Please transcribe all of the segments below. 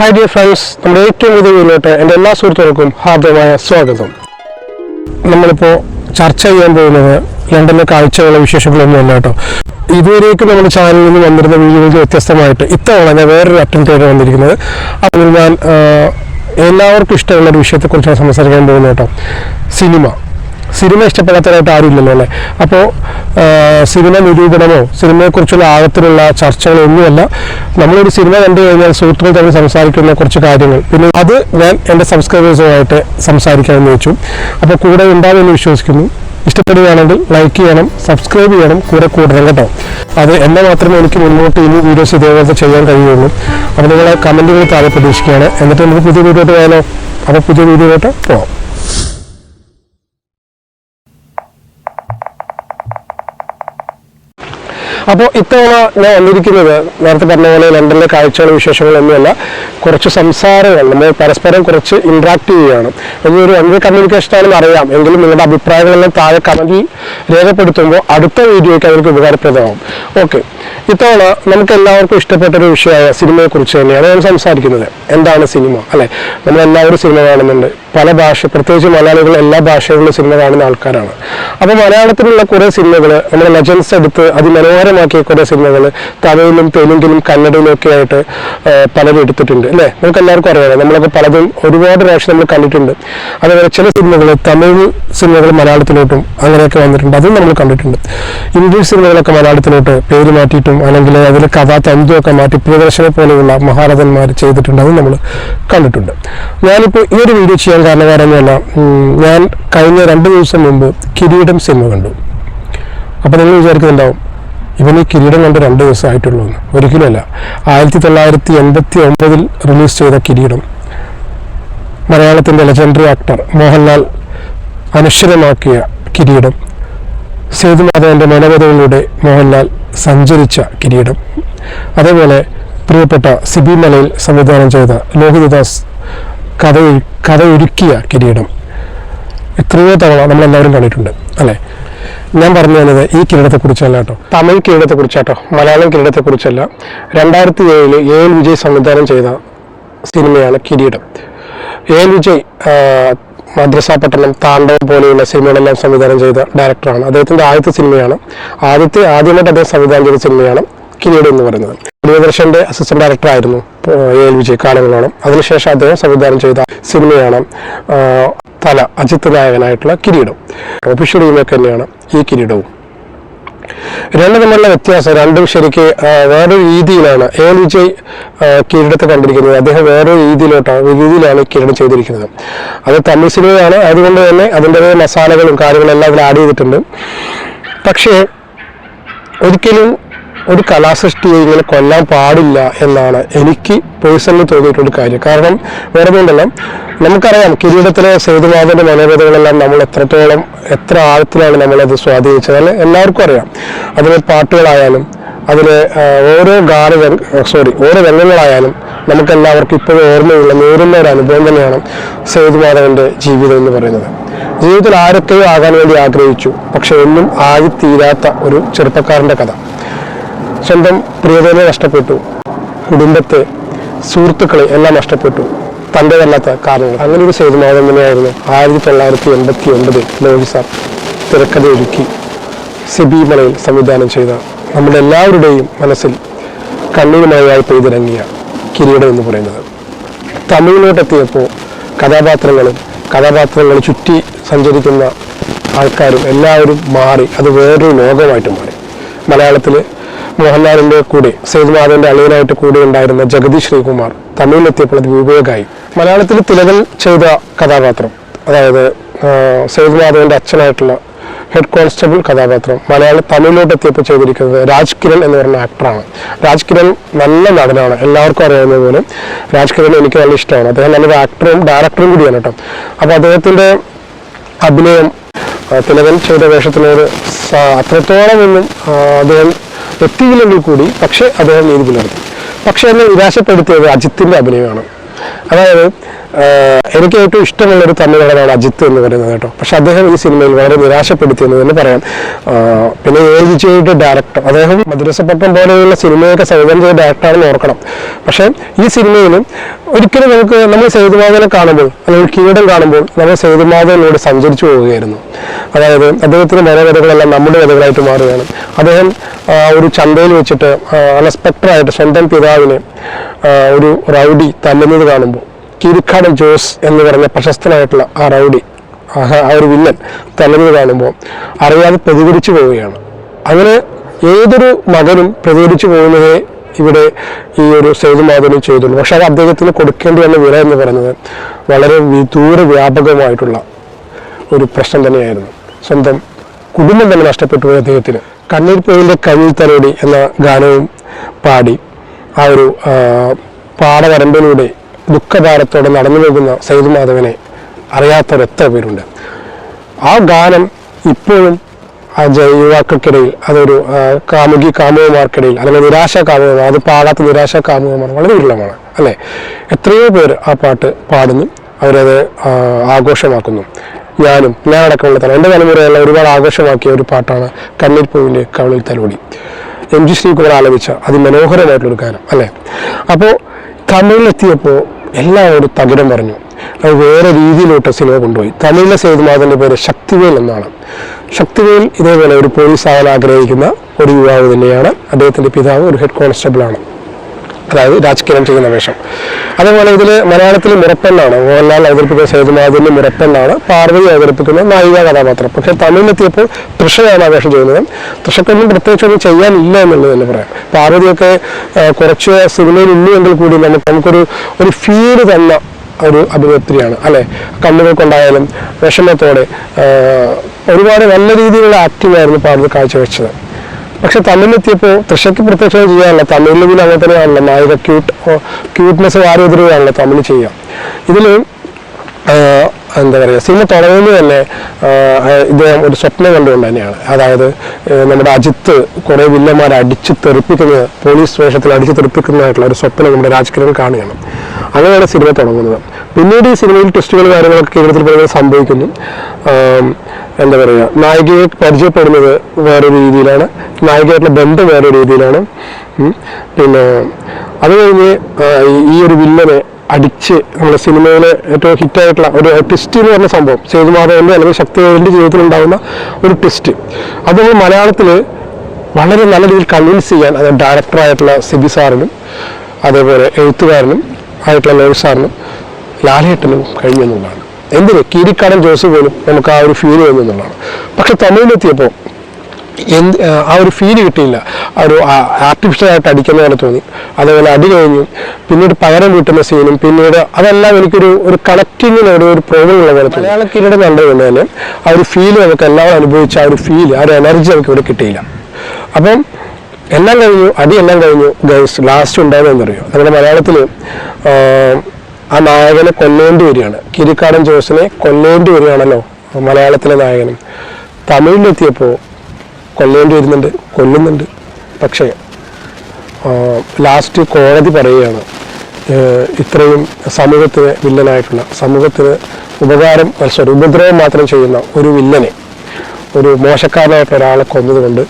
Hi dear friends നമ്മുടെ ഏറ്റവും പുതിയ വീട്ടിലോട്ട് എന്റെ എല്ലാ സുഹൃത്തുക്കൾക്കും ഹാർദ്യമായ സ്വാഗതം. നമ്മളിപ്പോൾ ചർച്ച ചെയ്യാൻ പോകുന്നത് ലണ്ടനിലെ കാഴ്ചകളും വിശേഷങ്ങളൊന്നും അല്ല കേട്ടോ. ഇതുവരേക്കും നമ്മുടെ ചാനലിൽ നിന്ന് വന്നിരുന്ന വീഡിയോയിൽ വ്യത്യസ്തമായിട്ട് ഇത്തവണ ഞാൻ വേറൊരു അറ്റം ആയിട്ട് വന്നിരിക്കുന്നത്. അതിൽ ഞാൻ എല്ലാവർക്കും ഇഷ്ടമുള്ള ഒരു വിഷയത്തെക്കുറിച്ചാണ് സംസാരിക്കാൻ പോകുന്നത് കേട്ടോ. സിനിമ. സിനിമ ഇഷ്ടപ്പെടാത്തവരായിട്ട് ആരുമില്ലല്ലോ അല്ലേ? അപ്പോൾ സിനിമ നിരൂപണമോ സിനിമയെക്കുറിച്ചുള്ള ആഴത്തിലുള്ള ചർച്ചകളോ ഒന്നുമല്ല. നമ്മളൊരു സിനിമ കണ്ടു കഴിഞ്ഞാൽ സുഹൃത്തുക്കൾ തമ്മിൽ സംസാരിക്കുന്ന കുറച്ച് കാര്യങ്ങൾ. പിന്നെ അത് ഞാൻ എന്റെ സബ്സ്ക്രൈബേഴ്സുമായിട്ട് സംസാരിക്കാമെന്ന് വെച്ചു അപ്പോൾ കൂടെ ഉണ്ടാവുമെന്ന് വിശ്വസിക്കുന്നു. ഇഷ്ടപ്പെടുകയാണെങ്കിൽ ലൈക്ക് ചെയ്യണം സബ്സ്ക്രൈബ് ചെയ്യണം കൂടെ കൂടണം കേട്ടോ. അത് എന്നെ മാത്രമേ എനിക്ക് മുന്നോട്ട് ഇനി വീഡിയോസ് ഇതേപോലത്തെ ചെയ്യാൻ കഴിയുള്ളൂ. അപ്പോൾ നിങ്ങളെ കമന്റുകൾ താഴെ പ്രതീക്ഷിക്കുകയാണ്. എന്നിട്ട് നമുക്ക് പുതിയ വീഡിയോട്ട് പോയാലോ? അപ്പോൾ പുതിയ വീഡിയോയിട്ട് പോവാം. അപ്പോൾ ഇത്തവണ ഞാൻ വന്നിരിക്കുന്നത് നേരത്തെ പറഞ്ഞ പോലെ ലണ്ടനിലെ കാഴ്ചകളും വിശേഷങ്ങളും ഒന്നുമല്ല. കുറച്ച് സംസാരങ്ങൾ നമ്മൾ പരസ്പരം കുറച്ച് ഇൻട്രാക്ട് ചെയ്യുകയാണ്. എന്നൊരു എന്ത് കമ്മ്യൂണിക്കേഷൻ അറിയാം. എങ്കിലും നിങ്ങളുടെ അഭിപ്രായങ്ങളെല്ലാം താഴെ കമന്റിൽ രേഖപ്പെടുത്തുമ്പോൾ അടുത്ത വീഡിയോയ്ക്ക് അവർക്ക് ഉപകാരപ്രദമാവും. ഓക്കെ ഇത്തവണ നമുക്ക് എല്ലാവർക്കും ഇഷ്ടപ്പെട്ട ഒരു വിഷയമായ സിനിമയെക്കുറിച്ച് തന്നെയാണ് ഞാൻ സംസാരിക്കുന്നത്. എന്താണ് സിനിമ അല്ലെ? നമ്മളെല്ലാവരും സിനിമ കാണുന്നുണ്ട്. പല ഭാഷ പ്രത്യേകിച്ച് മലയാളികൾ എല്ലാ ഭാഷകളിലും സിനിമ കാണുന്ന ആൾക്കാരാണ്. അപ്പോൾ മലയാളത്തിലുള്ള കുറേ സിനിമകൾ നമ്മുടെ ലെജൻസ് എടുത്ത് അതിമനോഹരമാക്കിയ കുറേ സിനിമകൾ തമിഴിലും തെലുങ്കിലും കന്നഡയിലും ഒക്കെ ആയിട്ട് പലരും എടുത്തിട്ടുണ്ട് അല്ലേ? നമുക്ക് എല്ലാവർക്കും അറിയാം നമ്മളൊക്കെ പലതും ഒരുപാട് പ്രാവശ്യം നമ്മൾ കണ്ടിട്ടുണ്ട്. അതേപോലെ ചില സിനിമകൾ തമിഴ് സിനിമകൾ മലയാളത്തിലോട്ടും അങ്ങനെയൊക്കെ വന്നിട്ടുണ്ട് അതും നമ്മൾ കണ്ടിട്ടുണ്ട്. ഇംഗ്ലീഷ് സിനിമകളൊക്കെ മലയാളത്തിലോട്ട് പേര് മാറ്റിയിട്ടും അല്ലെങ്കിൽ അതിൽ കഥാ തന്തുവൊക്കെ മാറ്റി പ്രിയദർശനെ പോലെയുള്ള മഹാരഥന്മാർ ചെയ്തിട്ടുണ്ട് അതും നമ്മൾ കണ്ടിട്ടുണ്ട്. ഞാനിപ്പോൾ ഈ ഒരു വീഡിയോ ചെയ്യാൻ കാരണം കാരണമല്ല ഞാൻ കഴിഞ്ഞ രണ്ട് ദിവസം മുമ്പ് കിരീടം സിനിമ കണ്ടു. അപ്പോൾ നിങ്ങൾ വിചാരിക്കുന്നുണ്ടാവും ഇവൻ ഈ കിരീടം കണ്ട് രണ്ട് ദിവസം ആയിട്ടുള്ളൂ എന്ന്. ഒരിക്കലുമല്ല ആയിരത്തി തൊള്ളായിരത്തി എൺപത്തി ഒമ്പതിൽ റിലീസ് ചെയ്ത കിരീടം. മലയാളത്തിന്റെ ലെജൻഡറി ആക്ടർ മോഹൻലാൽ അനശ്വരമാക്കിയ കിരീടം. സേതുമാധവന്റെ മനോഗതകളിലൂടെ മോഹൻലാൽ സഞ്ചരിച്ച കിരീടം. അതേപോലെ പ്രിയപ്പെട്ട സിബി മലയിൽ സംവിധാനം ചെയ്ത ലോഹിതദാസ് കഥ കഥ ഒരുക്കിയ കിരീടം. എത്രയോ തവണ നമ്മളെല്ലാവരും കണ്ടിട്ടുണ്ട് അല്ലേ? ഞാൻ പറഞ്ഞു തന്നത് ഈ കിരീടത്തെക്കുറിച്ചല്ല കേട്ടോ. തമിഴ് കിരീടത്തെക്കുറിച്ചാട്ടോ മലയാളം കിരീടത്തെക്കുറിച്ചല്ല. രണ്ടായിരത്തി ഏഴിൽ എ എൽ വിജയ് സംവിധാനം ചെയ്ത സിനിമയാണ് Kireedam. A L Vijay Madrasapattinam Madrasapattinam Thandavam പോലെയുള്ള സിനിമകളെല്ലാം സംവിധാനം ചെയ്ത ഡയറക്ടറാണ് അദ്ദേഹത്തിന്റെ ആദ്യത്തെ സിനിമയാണ് ആദ്യത്തെ ആദ്യമായിട്ട് അദ്ദേഹം സംവിധാനം ചെയ്ത സിനിമയാണ് കിരീടം എന്ന് പറയുന്നത്. പ്രിയദർശന്റെ അസിസ്റ്റന്റ് ഡയറക്ടർ ആയിരുന്നു എ. എൽ. വിജയ് കാലങ്ങളോളം. അതിനുശേഷം അദ്ദേഹം സംവിധാനം ചെയ്ത സിനിമയാണ് തല അജിത് നായകനായിട്ടുള്ള കിരീടം. ഒഫീഷ്യൽ റീമേക്ക് തന്നെയാണ് ഈ കിരീടവും. രണ്ടും തമ്മിലുള്ള വ്യത്യാസം രണ്ടും ശരിക്ക് വേറൊരു രീതിയിലാണ്. എ. എൽ. വിജയ് കിരീടത്തെ കണ്ടിരിക്കുന്നത്. അദ്ദേഹം വേറൊരു രീതിയിലോട്ടാണ് രീതിയിലാണ് കിരീടം ചെയ്തിരിക്കുന്നത്. അത് തമിഴ് സിനിമയാണ്. അതുകൊണ്ട് തന്നെ അതിന്റെതായ മസാലകളും കാര്യങ്ങളും എല്ലാം അതിൽ ആഡ് ചെയ്തിട്ടുണ്ട്. പക്ഷേ ഒരിക്കലും ഒരു കലാസൃഷ്ടിയെ ഇങ്ങനെ കൊല്ലാൻ പാടില്ല എന്നാണ് എനിക്ക് പേഴ്സണലി തോന്നിയിട്ടുള്ള കാര്യം. കാരണം വേറെ വേണ്ടല്ല നമുക്കറിയാം കിരീടത്തിലെ സേതുമാധവന്റെ മനോഗതകളെല്ലാം നമ്മൾ എത്രത്തോളം എത്ര ആഴത്തിലാണ് നമ്മളത് സ്വാധീനിച്ചത് അല്ലെ? എല്ലാവർക്കും അറിയാം. അതിലെ പാട്ടുകളായാലും അതിലെ ഓരോ ഗാന സോറി ഓരോ രംഗങ്ങളായാലും നമുക്കെല്ലാവർക്കും ഇപ്പോഴും ഓർമ്മയുള്ള നേരുന്ന ഒരു അനുഭവം തന്നെയാണ് സേതുമാധവന്റെ ജീവിതം എന്ന് പറയുന്നത്. ജീവിതത്തിൽ ആരൊക്കെയോ ആകാൻ വേണ്ടി ആഗ്രഹിച്ചു പക്ഷെ ഒന്നും ആയിത്തീരാത്ത ഒരു ചെറുപ്പക്കാരന്റെ കഥ. സ്വന്തം പ്രിയതനെ നഷ്ടപ്പെട്ടു. കുടുംബത്തെ സുഹൃത്തുക്കളെ എല്ലാം നഷ്ടപ്പെട്ടു. തന്റെതല്ലാത്ത കാരണങ്ങൾ അങ്ങനെ ഒരു സേതുമാധവൻ തന്നെയായിരുന്നു ആയിരത്തി തൊള്ളായിരത്തി എൺപത്തി ഒൻപതിൽ ലോഹി സാർ തിരക്കഥ ഒരുക്കി സിബി മലയിൽ സംവിധാനം ചെയ്ത നമ്മുടെ എല്ലാവരുടെയും മനസ്സിൽ കണ്ണീരുമഴയായി പെയ്തിറങ്ങിയ കിരീടം എന്ന് പറയുന്നത്. തമിഴിലോട്ടെത്തിയപ്പോൾ കഥാപാത്രങ്ങളും കഥാപാത്രങ്ങൾ ചുറ്റി സഞ്ചരിക്കുന്ന ആൾക്കാരും എല്ലാവരും മാറി. അത് വേറൊരു ലോകമായിട്ട് മാറി. മലയാളത്തിൽ മോഹൻലാലിന്റെ കൂടെ സേതുമാധവന്റെ അളിയനായിട്ട് കൂടെ ഉണ്ടായിരുന്ന ജഗതി ശ്രീകുമാർ തമിഴിലെത്തിയപ്പോൾ അത് വിവേകായി മലയാളത്തിൽ തിലകൽ ചെയ്ത കഥാപാത്രം അതായത് സേതുമാധവന്റെ അച്ഛനായിട്ടുള്ള ഹെഡ് കോൺസ്റ്റബിൾ കഥാപാത്രം മലയാള തമിഴിലോട്ട് എത്തിയപ്പോൾ ചെയ്തിരിക്കുന്നത് രാജ് കിരൺ എന്ന് പറയുന്ന ആക്ടറാണ്. രാജ് കിരൺ നല്ല നടനാണ് എല്ലാവർക്കും അറിയാവുന്ന പോലെ. രാജ് കിരൺ എനിക്ക് നല്ല ഇഷ്ടമാണ്. അദ്ദേഹം നല്ലൊരു ആക്ടറും ഡയറക്ടറും കൂടിയാണ് കേട്ടോ. അപ്പോൾ അദ്ദേഹത്തിന്റെ അഭിനയം തിലകൻ ചെയ്ത വേഷത്തിനോട് അത്രത്തോളം ഒന്നും അദ്ദേഹം എത്തിയില്ലെങ്കിൽ കൂടി പക്ഷേ അദ്ദേഹം നീതി പുലർത്തി പക്ഷേ എന്നെ നിരാശപ്പെടുത്തിയത് അജിത്തിന്റെ അഭിനയമാണ്. അതായത് എനിക്ക് ഏറ്റവും ഇഷ്ടമുള്ള ഒരു തമിഴ് നടനാണ് അജിത്ത് എന്ന് പറയുന്നത് കേട്ടോ. പക്ഷെ അദ്ദേഹം ഈ സിനിമയിൽ വളരെ നിരാശപ്പെടുത്തി എന്ന് തന്നെ പറയാം. പിന്നെ ഏജിച്ചിട്ട് ഡയറക്ടർ അദ്ദേഹം മദ്രസപ്പട്ടം പോലെയുള്ള സിനിമയൊക്കെ സംവിധാനം ചെയ്ത ഡയറക്ടറാണെന്ന് ഓർക്കണം. പക്ഷെ ഈ സിനിമയിലും ഒരിക്കലും നമുക്ക് നമ്മൾ സേതുമാധവനെ കാണുമ്പോൾ അല്ലെങ്കിൽ കീടം കാണുമ്പോൾ നമ്മൾ സേതുമാധവനിലൂടെ സഞ്ചരിച്ചു പോവുകയായിരുന്നു. അതായത് അദ്ദേഹത്തിന്റെ മനോകഥകളെല്ലാം നമ്മുടെ കഥകളായിട്ട് മാറുകയാണ്. അദ്ദേഹം ഒരു ചന്തയിൽ വെച്ചിട്ട് അനസ്പെക്ടറായിട്ട് സ്വന്തം പിതാവിനെ ഒരു റൗഡി തല്ലുന്നത് കാണുമ്പോൾ കീരിക്കാടൻ ജോസ് എന്ന് പറഞ്ഞ പ്രശസ്തനായിട്ടുള്ള ആ റൗഡി ആ ഒരു വില്ലൻ തല്ലുന്നത് കാണുമ്പോൾ അറിയാതെ പ്രതികരിച്ചു പോവുകയാണ്. അങ്ങനെ ഏതൊരു മകനും പ്രതികരിച്ചു പോകുന്നതേ ഇവിടെ ഈ ഒരു സേതുമാധവനും ചെയ്തുള്ളൂ പക്ഷെ അത് അദ്ദേഹത്തിന് കൊടുക്കേണ്ടി വന്ന വില എന്ന് പറയുന്നത് വളരെ വിദൂര വ്യാപകമായിട്ടുള്ള ഒരു പ്രശ്നം തന്നെയായിരുന്നു. സ്വന്തം കുടുംബം തന്നെ നഷ്ടപ്പെട്ടു പോയി അദ്ദേഹത്തിന്. കണ്ണീർ പോയിന്റെ കവിൽ തലോടി എന്ന ഗാനവും പാടി ആ ഒരു പാടവരമ്പിലൂടെ ദുഃഖഭാരത്തോടെ നടന്നു പോകുന്ന സൈതുമാധവനെ അറിയാത്തവർ എത്ര പേരുണ്ട്. ആ ഗാനം ഇപ്പോഴും ആ യുവാക്കൾക്കിടയിൽ അതൊരു കാമുകി കാമുകമാർക്കിടയിൽ അല്ലെങ്കിൽ നിരാശ കാമുകമാർ അത് പാടാത്ത നിരാശ കാമുകമാർ വളരെ വിരളമാണ് അല്ലേ? എത്രയോ പേർ ആ പാട്ട് പാടുന്നു അവരത് ആഘോഷമാക്കുന്നു. ഞാനും ഞാനടക്കമുള്ള തല എന്റെ തലമുറയുള്ള ഒരുപാട് ആഘോഷമാക്കിയ ഒരു പാട്ടാണ് കണ്ണീർ പൂവിന്റെ കവളിൽ തലോടി. എം ജി ശ്രീകുമാർ ആലപിച്ച അതിമനോഹരമായിട്ടുള്ളൊരു ഗാനം അല്ലേ? അപ്പോൾ തമിഴിലെത്തിയപ്പോൾ എല്ലാവരും തകരം പറഞ്ഞു. അത് വേറെ രീതിയിലോട്ട് സിനിമ കൊണ്ടുപോയി. തമിഴിലെ സേതുമാതന്റെ പേര് ശക്തിവേൽ എന്നാണ്. ശക്തിവേൽ ഇതേപോലെ ഒരു പോലീസ് ആകാൻ ആഗ്രഹിക്കുന്ന ഒരു യുവാവ് തന്നെയാണ്. അദ്ദേഹത്തിന്റെ പിതാവ് ഒരു ഹെഡ് കോൺസ്റ്റബിൾ അതായത് രാജ്കിരൺ ചെയ്യുന്ന വേഷം. അതേപോലെ ഇതിൽ മലയാളത്തിൽ മുറപ്പെണ്ണാണ് മോഹൻലാൽ അവതരിപ്പിക്കുന്ന സേതുമാധുവിന്റെ മുറപ്പെണ്ണാണ് പാർവതി അവതരിപ്പിക്കുന്ന നായിക കഥാപാത്രം. പക്ഷേ തമിഴിലെത്തിയപ്പോൾ തൃഷയാണ് ആ വേഷം ചെയ്യുന്നത് തൃഷക്കൊന്നും പ്രത്യേകിച്ച് ഒന്നും ചെയ്യാനില്ല എന്നുള്ളത് തന്നെ പറയാം. പാർവതിയൊക്കെ കുറച്ച് സിനിമയിൽ ഇന്നുവെങ്കിൽ കൂടി നമുക്ക് നമുക്കൊരു ഒരു ഫീൽ തന്ന ഒരു അഭിനേത്രിയാണ്. അല്ലേ? കണ്ണുകൾ കൊണ്ടായാലും വിഷമത്തോടെ ഒരുപാട് നല്ല രീതിയിലുള്ള ആക്ടിംഗ് ആയിരുന്നു പാർവതി കാഴ്ചവെച്ചത്. പക്ഷെ തമിഴിലെത്തിയപ്പോൾ തൃശയ്ക്ക് പ്രത്യക്ഷം ചെയ്യാനല്ല. തമിഴിൽ പിന്നെ അങ്ങനെ തന്നെയാണല്ലോ. നായിക ക്യൂട്ട് ക്യൂട്ട്നെസ് വാരി എതിരുകയാണല്ലോ തമിഴ് ചെയ്യാം. ഇതിൽ എന്താ പറയുക സിനിമ തുടങ്ങുന്നത് തന്നെ ഇദ്ദേഹം ഒരു സ്വപ്നം കണ്ടുകൊണ്ട് തന്നെയാണ്. അതായത് നമ്മുടെ അജിത്ത് കുറേ വില്ലന്മാരെ അടിച്ച് തെറിപ്പിക്കുന്നത് പോലീസ് വേഷത്തിൽ അടിച്ച് തെറിപ്പിക്കുന്നതായിട്ടുള്ള ഒരു സ്വപ്നം നമ്മുടെ രാജ്കിരൺ കാണുകയാണ്. അങ്ങനെയാണ് സിനിമ തുടങ്ങുന്നത്. പിന്നീട് ഈ സിനിമയിൽ ട്വിസ്റ്റുകൾ കാര്യങ്ങളൊക്കെ കേരളത്തിൽ പറയുന്നത് സംഭവിക്കുന്നു. എന്താ പറയുക നായികയെ പരിചയപ്പെടുന്നത് വേറൊരു രീതിയിലാണ്. നായികയായിട്ടുള്ള ബന്ധം വേറൊരു രീതിയിലാണ്. പിന്നെ അത് കഴിഞ്ഞ് ഈ- ഒരു വില്ലനെ അടിച്ച് നമ്മുടെ സിനിമയിലെ ഏറ്റവും ഹിറ്റായിട്ടുള്ള ഒരു ട്വിസ്റ്റ് എന്ന് പറഞ്ഞ സംഭവം സേതുമാധവന്റെ അല്ലെങ്കിൽ ശക്തിദേവന്റെ ജീവിതത്തിൽ ഉണ്ടാകുന്ന ഒരു ട്വിസ്റ്റ്. അത് മലയാളത്തിൽ വളരെ നല്ല രീതിയിൽ കൺവിൻസ് ചെയ്യാൻ അത് ഡയറക്ടറായിട്ടുള്ള സിബി സാറിനും അതേപോലെ എഴുത്തുകാരനും ആയിട്ടുള്ള ലോക് സാറിനും ലാലേട്ടനും കഴിഞ്ഞു എന്നുള്ളതാണ്. എന്തിന്? കീരിക്കാടൻ ജോസ് പോലും നമുക്ക് ആ ഒരു ഫീൽ എന്നുള്ളതാണ്. പക്ഷെ തമിഴിലെത്തിയപ്പോൾ എന്ത് ആ ഒരു ഫീൽ കിട്ടിയില്ല. ആ ഒരു ആർട്ടിഫിഷ്യലായിട്ട് അടിക്കുന്ന പോലെ തോന്നി. അതേപോലെ അടി കഴിഞ്ഞു. പിന്നീട് പകരം വീട്ടുന്ന സീനും പിന്നീട് അതെല്ലാം എനിക്കൊരു ഒരു കണക്റ്റിങ്ങിനോട് ഒരു പ്രോബ്ലം ഉള്ള പോലെ തോന്നി. മലയാള കിരീടം കണ്ടുകൊണ്ട് തന്നെ ആ ഒരു ഫീൽ നമുക്ക് എല്ലാവരും അനുഭവിച്ച ആ ഒരു ഫീൽ ആ ഒരു എനർജി നമുക്ക് ഇവിടെ കിട്ടിയില്ല. അപ്പം എല്ലാം കഴിഞ്ഞു അടി എല്ലാം കഴിഞ്ഞു. ഗൈസ് ലാസ്റ്റ് ഉണ്ടായതെന്നറിയോ നമ്മുടെ മലയാളത്തിൽ ആ നായകനെ കൊല്ലേണ്ടി വരികയാണ്. കിരിക്കാടൻ ജോസിനെ കൊല്ലേണ്ടി വരികയാണല്ലോ മലയാളത്തിലെ നായകനും. തമിഴിലെത്തിയപ്പോൾ കൊല്ലേണ്ടി വരുന്നുണ്ട് കൊല്ലുന്നുണ്ട്. പക്ഷേ ലാസ്റ്റ് കോടതി പറയുകയാണ് ഇത്രയും സമൂഹത്തിന് വില്ലനായിട്ടുള്ള സമൂഹത്തിന് ഉപകാരം സോറി ഉപദ്രവം മാത്രം ചെയ്യുന്ന ഒരു വില്ലനെ ഒരു മോശക്കാരനായിട്ട് ഒരാളെ കൊന്നതുകൊണ്ട്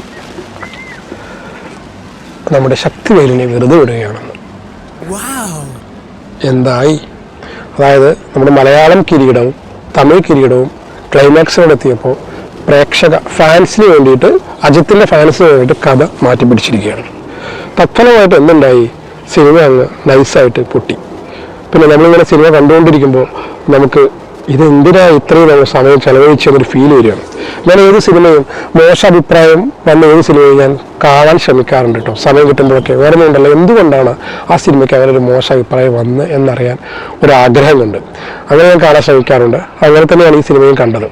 നമ്മുടെ ശക്തിവേലിനെ വെറുതെ വിടുകയാണെന്ന്. എന്തായി? അതായത് നമ്മുടെ മലയാളം കിരീടവും തമിഴ് കിരീടവും ക്ലൈമാക്സിനോടെത്തിയപ്പോൾ പ്രേക്ഷക ഫാൻസിന് വേണ്ടിയിട്ട് അജിത്തിന്റെ ഫാൻസിന് വേണ്ടിയിട്ട് കഥ മാറ്റി പിടിച്ചിരിക്കുകയാണ്. തത്ഫലമായിട്ട് എന്തുണ്ടായി? സിനിമ അങ്ങ് നൈസായിട്ട് പൊട്ടി. പിന്നെ നമ്മളിങ്ങനെ സിനിമ കണ്ടുകൊണ്ടിരിക്കുമ്പോൾ നമുക്ക് ഇത് എന്തിനാ ഇത്രയും നമ്മൾ സമയം ചെലവഴിച്ചെന്നൊരു ഫീൽ വരികയാണ് ഞാൻ ഏത് സിനിമയും മോശ അഭിപ്രായം വന്ന ഏത് സിനിമയും ഞാൻ കാണാൻ ശ്രമിക്കാറുണ്ട് കേട്ടോ. സമയം കിട്ടുമ്പോഴൊക്കെ. ഉണ്ടല്ലോ. എന്തുകൊണ്ടാണ് ആ സിനിമയ്ക്ക് അങ്ങനെ ഒരു മോശ അഭിപ്രായം വന്ന് എന്നറിയാൻ ഒരു ആഗ്രഹമുണ്ട്. അങ്ങനെ ഞാൻ കാണാൻ ശ്രമിക്കാറുണ്ട്. അങ്ങനെ തന്നെയാണ് ഈ സിനിമയും കണ്ടത്.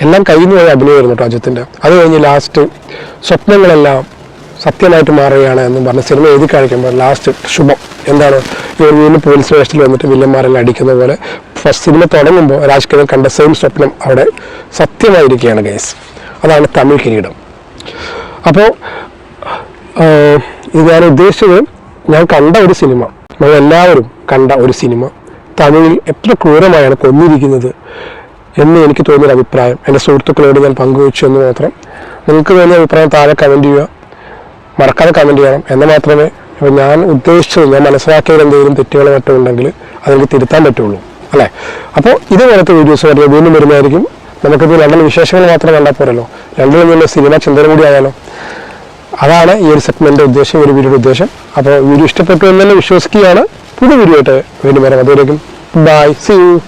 എല്ലാം നിന്ന് പോയ അഭിനയമായിരുന്നു കേട്ടോ അജിത്തിന്റെ അത് കഴിഞ്ഞ് ലാസ്റ്റ് സ്വപ്നങ്ങളെല്ലാം സത്യമായിട്ട് മാറുകയാണ് എന്നും പറഞ്ഞ സിനിമ എഴുതി കാണിക്കുമ്പോൾ ലാസ്റ്റ് ശുഭം. എന്താണ്? ഇവർ വീണ്ടും പോലീസ് സ്റ്റേഷനിൽ വന്നിട്ട് വില്ലന്മാരെല്ലാം അടിക്കുന്ന പോലെ ഫസ്റ്റ് സിനിമ തുടങ്ങുമ്പോൾ രാജ്കിരൺ കണ്ട സെയിം സ്വപ്നം അവിടെ സത്യമായിരിക്കുകയാണ് ഗൈസ് അതാണ് തമിഴ് കിരീടം. അപ്പോൾ ഇത് ഞാൻ ഉദ്ദേശിച്ചത് ഞാൻ കണ്ട ഒരു സിനിമ നമ്മൾ എല്ലാവരും കണ്ട ഒരു സിനിമ തമിഴിൽ എത്ര ക്രൂരമായാണ് കൊന്നിരിക്കുന്നത് എന്ന് എനിക്ക് തോന്നിയൊരു അഭിപ്രായം എന്റെ സുഹൃത്തുക്കളോട് ഞാൻ പങ്കുവച്ചു എന്ന് മാത്രം. നിങ്ങൾക്ക് തോന്നിയ അഭിപ്രായം താഴെ കമന്റ് ചെയ്യുക. മറക്കാതെ കമന്റ് ചെയ്യണം. എന്നാൽ മാത്രമേ ഇപ്പോൾ ഞാൻ ഉദ്ദേശിച്ചത് ഞാൻ മനസ്സിലാക്കിയതിൽ എന്തെങ്കിലും തെറ്റുകളോ മറ്റോ ഉണ്ടെങ്കിൽ അതെനിക്ക് തിരുത്താൻ പറ്റുള്ളൂ. അല്ലേ? അപ്പോൾ ഇതുപോലത്തെ വീഡിയോസ് വരുന്നത് വീണ്ടും വരുന്നതായിരിക്കും നമുക്കിപ്പോൾ ലണ്ടൻ വിശേഷങ്ങൾ മാത്രം കണ്ടാൽ പോരല്ലോ. ലണ്ടനിൽ നിന്നുള്ള സിനിമ ചിന്തന കൂടി ആയാലോ? അതാണ് ഈ ഒരു സെഗ്മെന്റ് ഉദ്ദേശം ഒരു വീഡിയോയുടെ ഉദ്ദേശം. അപ്പോൾ വീഡിയോ ഇഷ്ടപ്പെട്ടു എന്ന് തന്നെ വിശ്വസിക്കുകയാണ്. പുതിയ വീഡിയോ ആയിട്ട് വീണ്ടും വരാം. അതുവരേക്കും. By C U